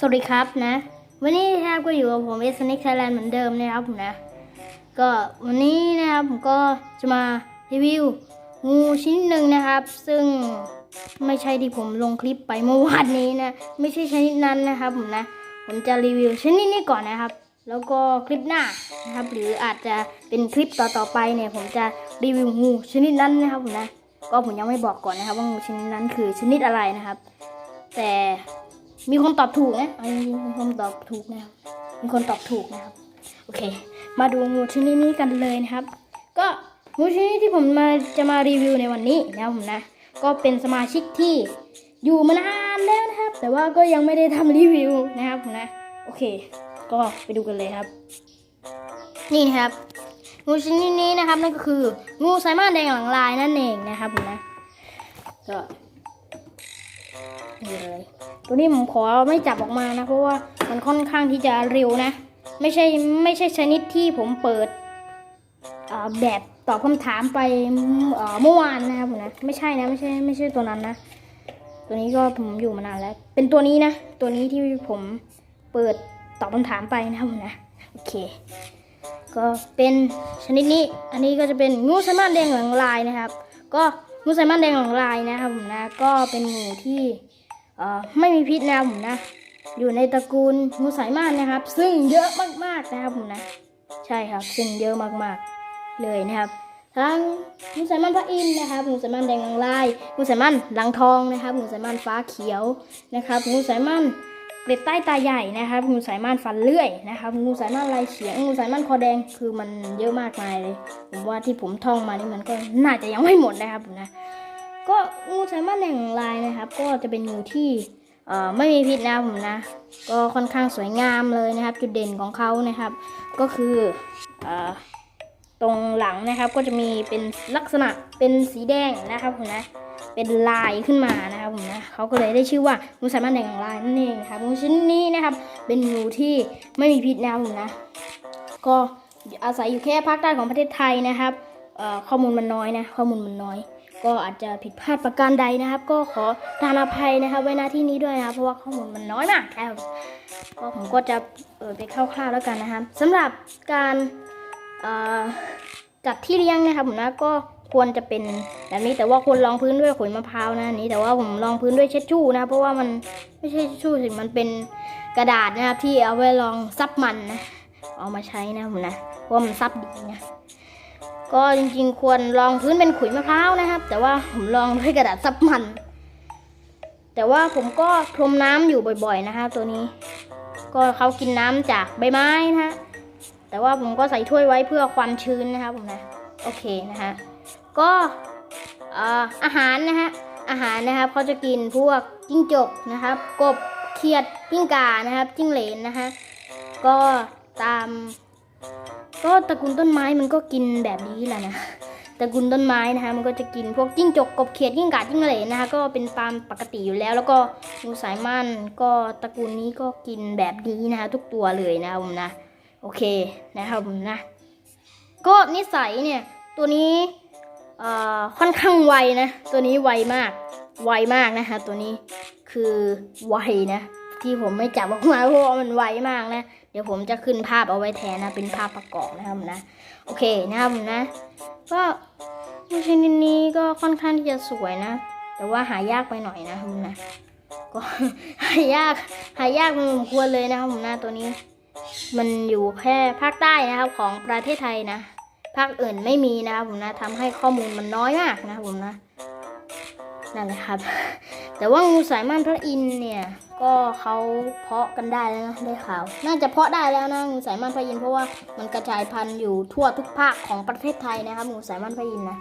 สวัสดีครับนะ วันนี้นะครับก็อยู่กับผมเอสนิกไทยแลนด์เหมือนเดิมนะครับผมนะ ก็วันนี้นะครับผมก็จะมารีวิวงูชิ้นหนึ่งนะครับ ซึ่งไม่ใช่ที่ผมลงคลิปไปเมื่อวานนี้นะ ไม่ใช่ชนิดนั้นนะครับผมนะ ผมจะรีวิวชนิดนี้ก่อนนะครับ แล้วก็คลิปหน้านะครับ หรืออาจจะเป็นคลิปต่อๆไปเนี่ยผมจะรีวิวงูชนิดนั้นนะครับผมนะ ก็ผมยังไม่บอกก่อนนะครับว่างูชนิดนั้นคือชนิดอะไรนะครับ แต่ มีคนตอบถูกนะอาจริงๆมีคนตอบถูกนะครับ มีคนตอบถูกนะครับ โอเค มาดูงูชนิดนี้กันเลยนะครับ ก็งูชนิดที่ผมมาจะมารีวิวในวันนี้นะผมนะ ก็เป็นสมาชิกที่อยู่มานานแล้วนะครับ แต่ว่าก็ยังไม่ได้ทำรีวิวนะครับผมนะ โอเค ก็ไปดูกันเลยครับ นี่นะครับ งูชนิดนี้นะครับนั่นก็คืองูสายม่านแดงหลังลายนั่นเองนะครับผมนะ ก็ นี่เลย ตัวนี้ผมขอไม่จับออกมานะ เพราะว่ามันค่อนข้างที่จะเร็วนะ ไม่ใช่ไม่ใช่ชนิดที่ผมเปิดแบบตอบคำถามไปเมื่อวานนะครับผมนะไม่ใช่นะไม่ใช่ไม่ใช่ตัวนั้นนะ ตัวนี้ก็ผมอยู่มานานแล้ว เป็นตัวนี้นะ ตัวนี้ที่ผมเปิดตอบคำถามไปนะครับผมนะโอเค ก็เป็นชนิดนี้ อันนี้ก็จะเป็นงูสาม่านแดงหลังลายนะครับ ก็งูสาม่านแดงหลังลายนะครับผมนะก็เป็นงูที่ ไม่มีพิษนะครับผมนะ อยู่ในตระกูลงูสายม่านนะครับ ซึ่งเยอะมากๆนะครับผมนะ ใช่ครับ ซึ่งเยอะมากๆเลยนะครับทั้งงูสายม่านพระอินทร์นะครับงูสายม่านแดงลังลายงูสายม่านหลังทองนะครับงูสายม่านฟ้าเขียวนะครับงูสายม่านเกล็ดใต้ตาใหญ่นะครับงูสายม่านฟันเลื่อยนะครับงูสายม่านลายเฉียงงูสายม่านคอแดงคือมันเยอะมากมายเลย ผมว่าที่ผมท่องมานี่มันก็น่าจะยังไม่หมดนะครับผมนะ ก็งูสาม่านแหลังลายนะครับ ก็จะเป็นงูที่ไม่มีพิษนะผมนะ ก็ค่อนข้างสวยงามเลยนะครับ จุดเด่นของเขานะครับ ก็คืออตรงหลังนะครับก็จะมีเป็นลักษณะเป็นสีแดงนะครับผมนะเป็นลายขึ้นมานะครับผมนะเขาก็เลยได้ชื่อว่างูสายม่านแดงของลายนั่นเองครับงูชนิดนี้นะครับ เป็นงูที่ไม่มีพิษนะครับผมนะ ก็อาศัยอยู่แค่ภาคใต้ของประเทศไทยนะครับข้อมูลมันน้อยนะ ข้อมูลมันน้อย ก็อาจจะผิดพลาดประการใดนะครับ ก็ขอทานอภัยนะครับ ไว้หน้าที่นี้ด้วยนะครับ เพราะว่าข้อมูลมันน้อยมากครับก็ผมก็จะเออไปคร่าวๆแล้วกันนะครับสำหรับการจัดที่เลี้ยงนะครับผมนะก็ควรจะเป็นแบบนี้แต่ว่าควรรองพื้นด้วยขุยมะพร้าวนะนี้แต่ว่าผมรองพื้นด้วยเช็ดชู่นะเพราะว่ามันไม่ใช่เช็ดชู่สิมันเป็นกระดาษนะครับที่เอาไว้รองซับมันนะเอามาใช้นะผมนะเพราะมันซับดีนะ ก็จริงๆ ควรรองพื้นเป็นขุยมะพร้าวนะครับ แต่ว่าผมรองด้วยกระดาษซับมัน แต่ว่าผมก็พรมน้ำอยู่บ่อยๆ นะคะตัวนี้ ก็เขากินน้ำจากใบไม้นะฮะแต่ว่าผมก็ใส่ถ้วยไว้เพื่อความชื้นนะครับผมนะโอเคนะฮะก็เอ่ออาหารนะฮะอาหารนะครับเขาจะกินพวกจิ้งจกนะครับ กบเขียดกิ้งก่านะครับจิ้งเหลนนะฮะก็ตาม ก็ตระกูลต้นไม้มันก็กินแบบนี้แหละนะตระกูลต้นไม้นะคะมันก็จะกินพวกจิ้งจกกบเขียดกิ้งก่าจิ้งเหลนนะคะก็เป็นตามปกติอยู่แล้ว แล้วก็งูสายมั่นก็ตระกูลนี้ก็กินแบบนี้นะคะทุกตัวเลยนะครับผมนะโอเคนะครับผมนะ ก็นิสัยเนี่ยตัวนี้เอ่อค่อนข้างไวนะ ตัวนี้ไวมาก ไวมากนะคะตัวนี้คือไวนะ ที่ผมไม่จับออกมาเพราะว่ามันไวมากนะ เดี๋ยวผมจะขึ้นภาพเอาไว้แทนนะ เป็นภาพประกอบนะครับผมนะ โอเคนะครับผมนะ ก็งูชนิดนี้ก็ค่อนข้างที่จะสวยนะ แต่ว่าหายากไปหน่อยนะครับผมนะ ก็หายาก หายากพอสมควรเลยนะครับผมนะตัวนี้ มันอยู่แค่ภาคใต้นะครับของประเทศไทยนะ ภาคอื่นไม่มีนะครับผมนะทำให้ข้อมูลมันน้อยมากนะครับผมนะ นั่นแหละครับ แต่ว่างูสายม่านพระอินเนี่ยก็เขาเพาะกันได้แล้วนะได้ข่าว น่าจะเพาะได้แล้วนะงูสายม่านพระอินเพราะว่ามันกระจายพันธุ์อยู่ทั่วทุกภาคของประเทศไทยนะครับงูสายม่านพระอินนะ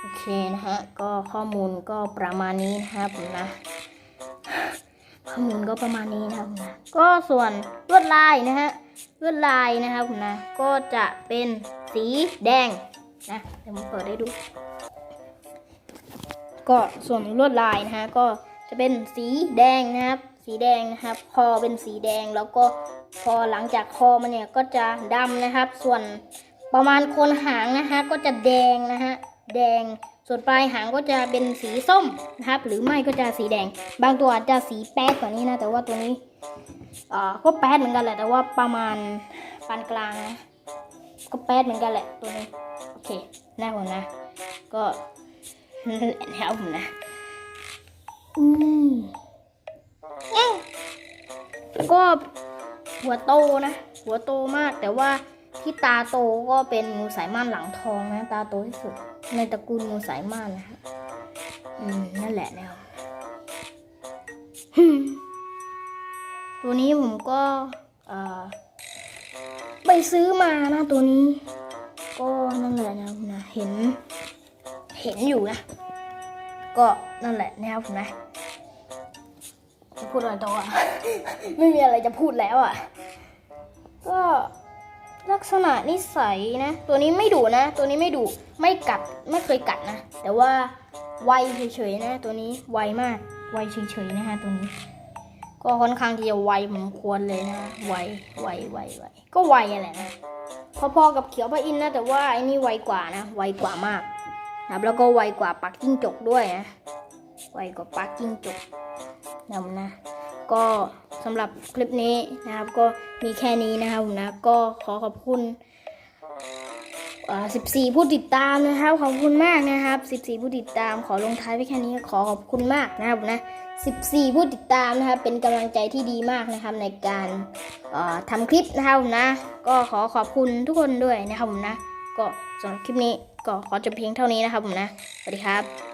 โอเคนะฮะก็ข้อมูลก็ประมาณนี้นะครับนะข้อมูลก็ประมาณนี้นะครับนะก็ส่วนลวดลายนะฮะลวดลายนะครับนะก็จะเป็นสีแดงนะเดี๋ยวผมเปิดให้ดู ก็ส่วนลวดลายนะฮะก็จะเป็นสีแดงนะครับ สีแดงนะครับ คอเป็นสีแดงแล้วก็พอหลังจากคอมันเนี่ยก็จะดำนะครับ ส่วนประมาณโคนหางนะฮะก็จะแดงนะฮะแดงส่วนปลายหางก็จะเป็นสีส้มนะครับ หรือไม่ก็จะสีแดง บางตัวอาจจะสีแป๊ดกว่านี้นะ แต่ว่าตัวนี้อ่าก็แป๊ดเหมือนกันแหละ แต่ว่าประมาณปานกลางนะ ก็แป๊ดเหมือนกันแหละตัวนี้ โอเค หน้าผมนะ ก็ นั่นแหละนะครับผมนะอืมเอ๊ะแล้วก็หัวโตนะ หัวโตมากแต่ว่าที่ตาโตก็เป็นงูสายม่านหลังทองนะ ตาโตที่สุด ในตระกูลงูสายม่านนะฮะอืมนั่นแหละนะครับฮึ่มตัวนี้ผมก็เอ่อไปซื้อมานะตัวนี้ ก็นั่นแหละนะนะเห็น เห็นอยู่นะก็นั่นแหละนะครับผมนะจะพูดอะไรต่ออะ ไม่มีอะไรจะพูดแล้วอะ ก็ลักษณะนิสัยนะ ตัวนี้ไม่ดุนะ ตัวนี้ไม่ดุไม่กัดไม่เคยกัดนะ แต่ว่าไวเฉยๆนะ ตัวนี้ไวมากไวเฉยๆนะฮะตัวนี้ ก็ค่อนข้างที่จะไวผมควรเลยนะไวไวไวไวก็ไวอะไรนะพอๆกับเขียวพระอินทร์นะแต่ว่าไอ้นี่ไวกว่านะไวกว่ามาก นะครับแล้วก็ไวกว่าปักจิ้งจกด้วยนะไวกว่าปักจิ้งจกนะนะ ก็สำหรับคลิปนี้นะครับ ก็มีแค่นี้นะครับผมนะก็ขอขอบคุณอ่า14 ผู้ติดตามนะครับ ขอบคุณมากนะครับ 14 ผู้ติดตามขอลงท้ายไว้แค่นี้ขอขอบคุณมากนะครับผมนะ 14 ผู้ติดตามนะครับ เป็นกำลังใจที่ดีมากนะครับในการเอ่อทำคลิปนะครับผมนะ ก็ขอขอบคุณทุกคนด้วยนะครับผมนะ ก็สำหรับคลิปนี้ ก็ขอจบเพียงเท่านี้นะครับผมนะ สวัสดีครับ